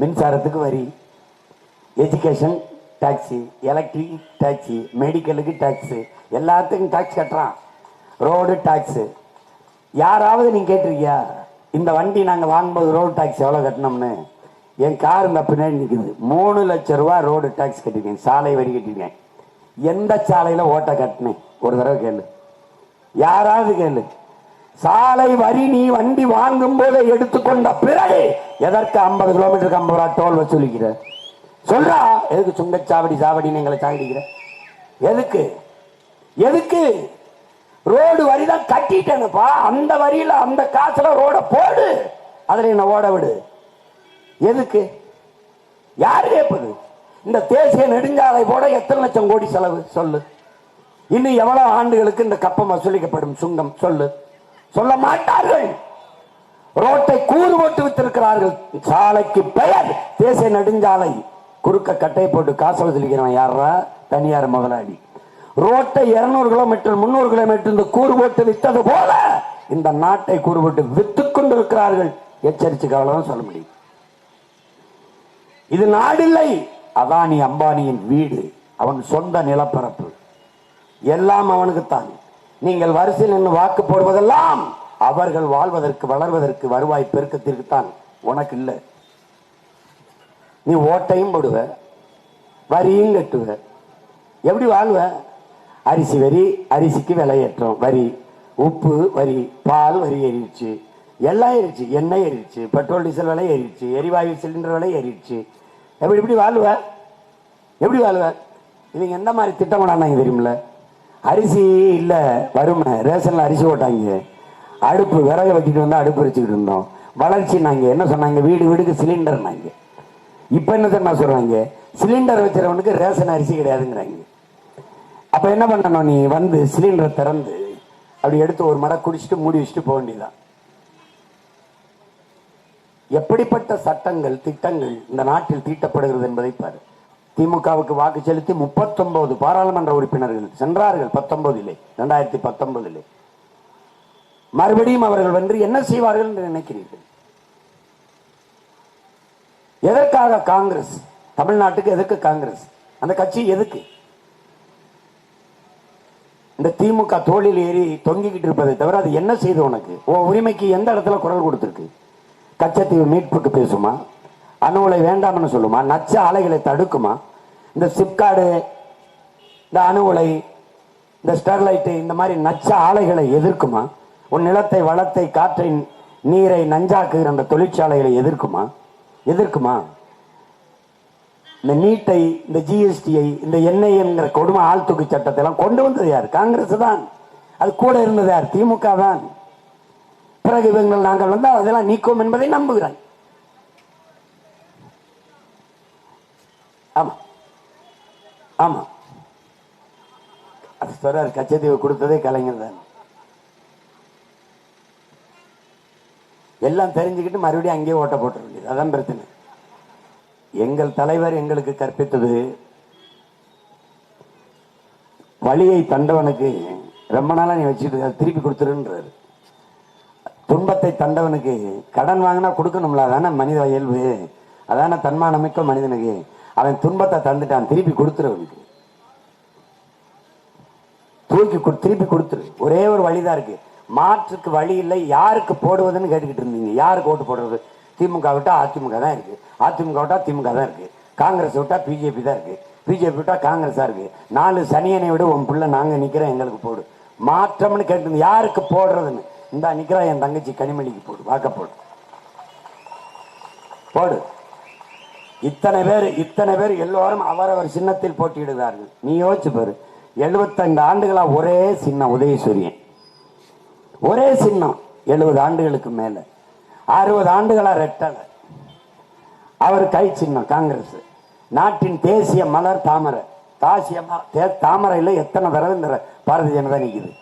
மின்சாரத்துக்கு வரி education tax electric tax மெடிக்கலுக்கு tax எல்லாத்துக்கும் டாக்ஸ் கட்டுறான். ரோடு டாக்ஸு யாராவது நீங்கள் கேட்டிருக்கியா? இந்த வண்டி நாங்கள் வாங்கும்போது ரோடு டாக்ஸ் எவ்வளோ கட்டினோம்னு என் கார் இந்த பின்னாடி நிற்குது மூணு லட்சம் ரூபா ரோடு டாக்ஸ் கட்டிருக்கேன் சாலை வரி கட்டிருக்கேன் எந்த சாலையில் ஓட்டை கட்டினேன்? ஒரு தடவை கேளு. யாராவது கேளு. சாலை வரி நீ வண்டி வாங்கும் போது எடுத்துக்கொண்ட பிறகு எதற்கு ஐம்பது கிலோமீட்டருக்கு ஐம்பது ரூபா டோல் வசூலிக்கிற சொல்றா எதுக்கு சுங்கச்சாவடி சாவடின்னு எங்களை சாவடிக்கிற எதுக்கு? எதுக்கு? ரோடு வரி தான் கட்டிட்டேனப்பா. அந்த வரியில அந்த காசுல ரோட போடு. அதுல என்ன ஓட விடு. எதுக்கு? யாரு கேட்பது? இந்த தேசிய நெடுஞ்சாலை போட எத்தனை லட்சம் கோடி செலவு? சொல்லு. இன்னும் எவ்வளவு ஆண்டுகளுக்கு இந்த கப்பம் வசூலிக்கப்படும் சுங்கம்? சொல்லு. சொல்ல மாட்டார்கள். ரோட்டை கூறு போட்டு வித்திருக்கிறார்கள். சாலைக்கு பெயர் தேசிய நெடுஞ்சாலை. குறுக்க கட்டை போட்டு காசு வசூலிக்கிறான் யாரா தனியார் முதலாளி. ரோட்டை இருநூறு கிலோமீட்டர் முன்னூறு கிலோமீட்டர் இந்த கூறு போட்டு வித்தது போல இந்த நாட்டை கூறு போட்டு வித்துக் கொண்டிருக்கிறார்கள். எச்சரிச்சு கவலைதான் சொல்ல முடியும். இது நாடில்லை. அதானி அம்பானியின் வீடு. அவன் சொந்த நிலப்பரப்பு. எல்லாம் அவனுக்குத்தான். நீங்கள் வரிசையில் நின்று வாக்கு போடுவதெல்லாம் அவர்கள் வாழ்வதற்கு வளர்வதற்கு வருவாய் பெருக்கத்திற்குத்தான் உனக்கு இல்லை நீ ஓட்டையும் போடுவ வரியும் கட்டுவ. எப்படி வாழ்வ? அரிசி வரி அரிசிக்கு விலையேற்றம். வரி உப்பு வரி பால் வரி ஏறிடுச்சு. எல்லாம் ஏறிடுச்சு. எண்ணெய் ஏறிடுச்சு. பெட்ரோல் டீசல் விலை ஏறிடுச்சு. எரிவாயு சிலிண்டர் விலை ஏறிடுச்சு. எப்படி எப்படி வாழ்வ? எப்படி வாழ்வ? இவங்க எந்த மாதிரி திட்டம் கொண்டாந்தாங்க தெரியுமில்ல? அரிசி இல்லை வறுமை. ரேஷன்ல அரிசி ஓட்டாங்க அடுப்பு விறகு வச்சுட்டு வந்தா அடுப்பு வச்சுக்கிட்டு இருந்தோம். வளர்ச்சி நாங்க என்ன சொன்னாங்க? வீடு வீடுக்கு சிலிண்டர் நாங்க. இப்ப என்ன தெரியுமா சொல்றாங்க? சிலிண்டர் வச்சுறவனுக்கு ரேஷன் அரிசி கிடையாதுங்கிறாங்க. அப்ப என்ன பண்ணணும் நீ? வந்து சிலிண்டரை திறந்து அப்படி எடுத்து ஒரு மடை குடிச்சிட்டு மூடி வச்சுட்டு போக வேண்டியதான் எப்படிப்பட்ட சட்டங்கள் திட்டங்கள் இந்த நாட்டில் தீட்டப்படுகிறது என்பதை பாரு. திமுகவுக்கு வாக்கு செலுத்தி முப்பத்தொன்பது பாராளுமன்ற உறுப்பினர்கள் சென்றார்கள் பத்தொன்பதிலே ரெண்டாயிரத்தி பத்தொன்பதிலே. மறுபடியும் அவர்கள் வென்று என்ன செய்வார்கள் என்று நினைக்கிறீர்கள்? எதற்காக காங்கிரஸ்? தமிழ்நாட்டுக்கு எதற்கு காங்கிரஸ்? அந்த கட்சி எதுக்கு? இந்த திமுக தோளில் ஏறி தொங்கிக்கிட்டு இருப்பதை தவிர அது என்ன செய்து உனக்கு? உன் உரிமைக்கு எந்த இடத்துல குரல் கொடுத்துருக்கு? கச்சத்தீவு மீட்புக்கு பேசுமா? அணு உலை வேண்டாம்னு சொல்லுமா? நச்ச ஆலைகளை தடுக்குமா? இந்த சிப்காடு இந்த அணு உலை இந்த ஸ்டெர்லைட் இந்த மாதிரி நச்ச ஆலைகளை எதிர்க்குமா? உன் நிலத்தை வளத்தை காற்றை நீரை நஞ்சாக்குகிற அந்த தொழிற்சாலைகளை எதிர்க்குமா? எதிர்க்குமா? இந்த நீட்டை இந்த ஜிஎஸ்டியை இந்த எண்ணெய் என்கிற கொடுமை ஆழ்த்துக்கு சட்டத்தை எல்லாம் கொண்டு வந்தது யார்? காங்கிரஸ் தான். அது கூட இருந்தது யார்? திமுக தான். பிறகு இவங்கள் நாங்கள் வந்து அதெல்லாம் நீக்கும் என்பதை நம்புகிறேன் ஆமாம் ஆமாம் அது சொல்றார் கச்சத்தீவு கொடுத்ததே கலைஞர் தான். எல்லாம் தெரிஞ்சுக்கிட்டு மறுபடியும் அங்கேயே ஓட்ட போட்டுற வேண்டியது. அதான் பிரச்சனை. எங்கள் தலைவர் எங்களுக்கு கற்பித்தது வழியை தண்டவனுக்கு ரொம்ப நாளாக நீ வச்சுட்டு திருப்பி கொடுத்துருன்றாரு. துன்பத்தை தண்டவனுக்கு கடன் வாங்கினா கொடுக்கணும்ல அதான மனித இயல்பு. அதானே தன்மானமிக்க மனிதனுக்கு. அவன் துன்பத்தை தந்துட்டான் திருப்பி கொடுத்துருவனுக்கு தூக்கி கொடு- திருப்பி கொடுத்துரு. ஒரே ஒரு வழிதான் இருக்கு. மாற்றுக்கு வழி இல்லை. யாருக்கு போடுவதுன்னு கேட்டுக்கிட்டு இருந்தீங்க. யாருக்கு ஓட்டு போடுறது? திமுக விட்டா அதிமுக தான் இருக்கு. அதிமுக விட்டா திமுக தான் இருக்கு. காங்கிரஸ் விட்டா பிஜேபி தான் இருக்கு. பிஜேபி விட்டா காங்கிரஸா இருக்கு. நாலு சனியனை விட உன் பிள்ளை நாங்க நிக்கிறோம் எங்களுக்கு போடு. மாற்றம்னு கேட்டு யாருக்கு போடுறதுன்னு? இந்தா நிக்கிறா என் தங்கச்சி கனிமொழிக்கு போடு. வாக்க போடு. போடு. இத்தனை பேர் இத்தனை பேர் எல்லோரும் அவரவர் சின்னத்தில் போட்டியிடுகிறார்கள். நீ யோசிச்சு பாரு. எழுபத்தைந்து ஆண்டுகளா ஒரே சின்னம் உதயசூரியன். ஒரே சின்னம் எழுபது ஆண்டுகளுக்கு மேல. அறுபது ஆண்டுகளா ரெட்டலை. அவர் கை சின்னம் காங்கிரஸ். நாட்டின் தேசிய மலர் தாமரை. தாசிய ம- தே- எத்தனை தடவை இந்த பாரதிய ஜனதா நிற்குது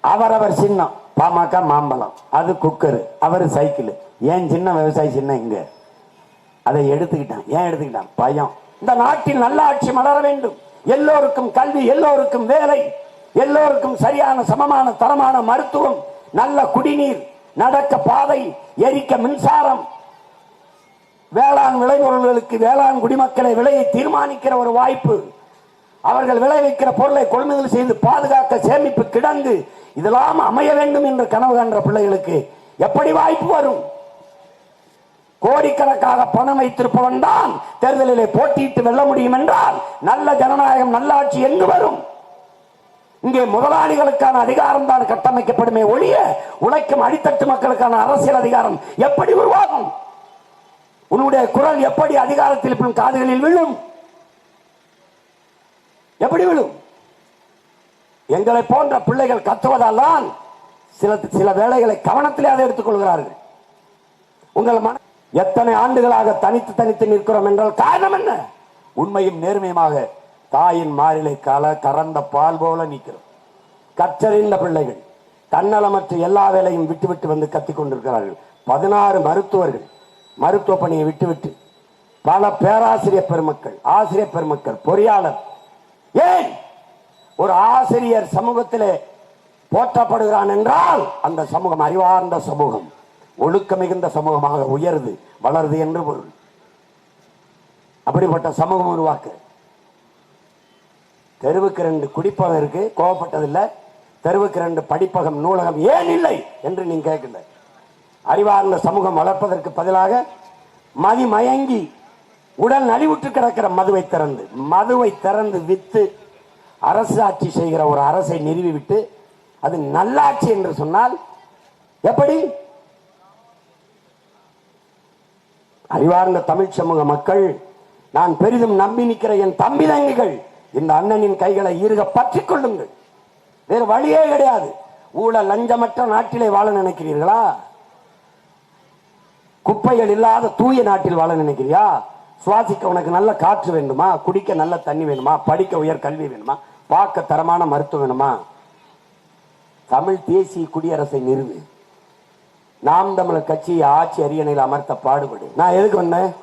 அவரவர் சின்னம் பாமக மாம்பழம். அது குக்கரு. அவர் சைக்கிள். ஏன் சின்ன விவசாயி சின்னம் இங்கே? அதை எடுத்துக்கிட்டான். ஏன் எடுத்துக்கிட்டான்? பயம். இந்த நாட்டில் நல்லாட்சி மலர வேண்டும். எல்லோருக்கும் கல்வி எல்லோருக்கும் வேலை எல்லோருக்கும் சரியான சமமான தரமான மருத்துவம் நல்ல குடிநீர் நடக்க பாதை எரிக்க மின்சாரம் வேளாண் விளைபொருள்களுக்கு வேளாண் குடிமக்களை விலையை தீர்மானிக்கிற ஒரு வாய்ப்பு அவர்கள் விளைவிக்கிற பொருளை கொள்முதல் செய்து பாதுகாக்க சேமிப்பு கிடங்கு இதெல்லாம் அமைய வேண்டும் என்று கனவு காண்ற பிள்ளைகளுக்கு எப்படி வாய்ப்பு வரும்? கோடிக்கணக்காக பணம் வைத்திருப்பவன் தான் தேர்தலிலே போட்டியிட்டு வெல்ல முடியும் என்றால் நல்ல ஜனநாயகம் நல்லாட்சி எங்கு வரும்? இங்கே முதலாளிகளுக்கான அதிகாரம் தான் கட்டமைக்கப்படுமே ஒழிய உழைக்கும் அடித்தட்டு மக்களுக்கான அரசியல் அதிகாரம் எப்படி உருவாகும்? உன்னுடைய குரல் எப்படி அதிகாரத்தில் காதுகளில் விழும்? எப்படி விழும்? எங்களை போன்ற பிள்ளைகள் கத்துவதால் தான் சில சில வேலைகளை கவனத்திலே அதை எடுத்துக்கொள்கிறார்கள். உங்கள் மன எத்தனை ஆண்டுகளாக தனித்து தனித்து நிற்கிறோம் என்றால் காரணம் என்ன? உண்மையும் நேர்மையுமாக தாயின் மாறிலை கால கறந்த பால் போல நிற்கிறோம். கற்றறிந்த பிள்ளைகள். தன்னலமற்ற எல்லா வேலையும் விட்டுவிட்டு வந்து கத்திக் கொண்டிருக்கிறார்கள். பதினாறு மருத்துவர்கள் மருத்துவ பணியை விட்டுவிட்டு பல பேராசிரியர் பெருமக்கள் ஆசிரியர் பெருமக்கள் பொறியாளர். ஏன்? ஒரு ஆசிரியர் சமூகத்திலே போற்றப்படுகிறான் என்றால் அந்த சமூகம் அறிவார்ந்த சமூகம். ஒழுக்க மிகுந்த சமூகமாக உயருது வளருது என்று பொருள். அப்படிப்பட்ட சமூகம் உருவாக்க. தெருவுக்கு ரெண்டு குடிப்பகம் இருக்கு கோவப்பட்டதில்லை. தெருவுக்கு ரெண்டு படிப்பகம் நூலகம் ஏன் இல்லை என்று நீங்க கேட்கல. அறிவார்ந்த சமூகம் வளர்ப்பதற்கு பதிலாக மதி மயங்கி உடல் நலிவுற்று கிடக்கிற மதுவை திறந்து மதுவை திறந்து வித்து அரசு ஆட்சி செய்கிற ஒரு அரசை நிறுவி விட்டு அது நல்லாட்சி என்று சொன்னால் எப்படி? அறிவார்ந்த தமிழ் சமூக மக்கள் நான் பெரிதும் நம்பி நிற்கிற என் தம்பி தங்கிகள் இந்த அண்ணனின் கைகளை ஈருக பற்றி கொள்ளுங்கள். வேறு வழியே கிடையாது. ஊழல் லஞ்சமற்ற நாட்டிலே வாழ நினைக்கிறீர்களா? குப்பைகள் இல்லாத தூய நாட்டில் வாழ நினைக்கிறியா? சுவாசிக்க உனக்கு நல்ல காற்று வேண்டுமா? குடிக்க நல்ல தண்ணி வேணுமா? படிக்க உயர் கல்வி வேணுமா? பார்க்க தரமான மருத்துவம் வேணுமா? தமிழ் தேசிய குடியரசை நிறுவு. நாம் தமிழர் கட்சியை ஆட்சி அரியணையில் அமர்த்த பாடுபடு. நான் எதுக்கு வந்தேன்?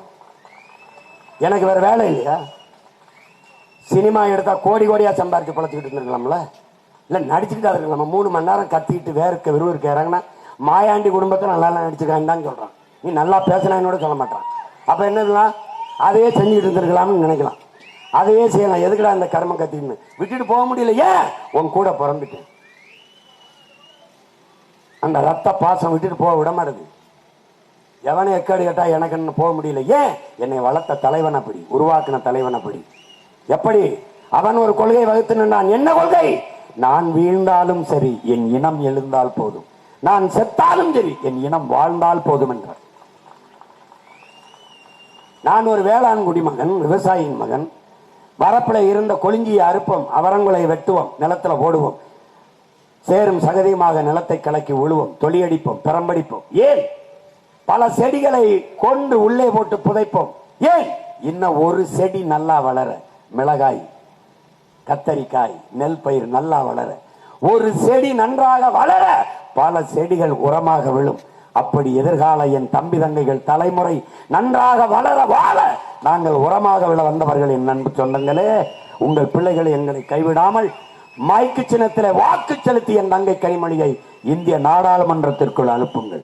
எனக்கு வேற வேலை இல்லையா? சினிமா எடுத்தா கோடி கோடியா சம்பாரிச்சு பழச்சிக்கிட்டு இருந்திருக்கலாம்ல? இல்ல நடிச்சுக்கிட்டு இருக்கலாமா. மூணு மணி நேரம் கத்திக்கிட்டு வேர்க்க விறுவிறுக்க இறங்கினா மாயாண்டி குடும்பத்தை நல்லா நடிச்சுக்கான்னு தான் சொல்றான். நீ நல்லா பேசினான்னு சொல்ல மாட்டான். அப்ப என்னதுலாம் அதையே செஞ்சுட்டு இருந்திருக்கலாம்னு நினைக்கலாம். அதையே செய்யலாம். எதுக்குடா அந்த கர்மம் கத்தின்னு? விட்டுட்டு போக முடியல. ஏன்? உன் கூட பிறந்துட்டேன். அந்த ரத்த பாசம் விட்டுட்டு போக விட மாட்டேது. எவனை எக்கேடு கேட்டா எனக்கு என்ன போக முடியல. ஏன்? என்னை வளர்த்த தலைவன் அப்படி உருவாக்கின தலைவன் அப்படி. எப்படி? அவன் ஒரு கொள்கை வகுத்து நின்றான். என்ன கொள்கை? நான் வீழ்ந்தாலும் சரி என் இனம் எழுந்தால் போதும். நான் செத்தாலும் சரி என் இனம் வாழ்ந்தால் போதும் என்றார். நான் ஒரு வேளாண் குடிமகன் விவசாயியின் மகன். வரப்பில் இருந்த கொளிஞ்சியை அறுப்போம் அவரங்குலை வெட்டுவோம் நிலத்துல போடுவோம். சேரும் சகதியுமாக நிலத்தை கலக்கி உழுவோம் தொலியடிப்போம் பெரம்படிப்போம். ஏன்? பல செடிகளை கொண்டு உள்ளே போட்டு புதைப்போம். ஏன்? இன்னும் ஒரு செடி நல்லா வளர. மிளகாய் கத்தரிக்காய் நெல் பயிர் நல்லா வளர. ஒரு செடி நன்றாக வளர பல செடிகள் உரமாக விழும். அப்படி எதிர்கால என் தம்பி தங்கைகள் தலைமுறை நன்றாக வளர வாழ நாங்கள் உரமாக விழ வந்தவர்கள். என் நண்பு சொந்தங்களே உங்கள் பிள்ளைகளை எங்களை கைவிடாமல் மைக்கு சின்னத்தில் வாக்கு செலுத்திய நங்கை தங்கை இந்திய நாடாளுமன்றத்திற்குள் அனுப்புங்கள்.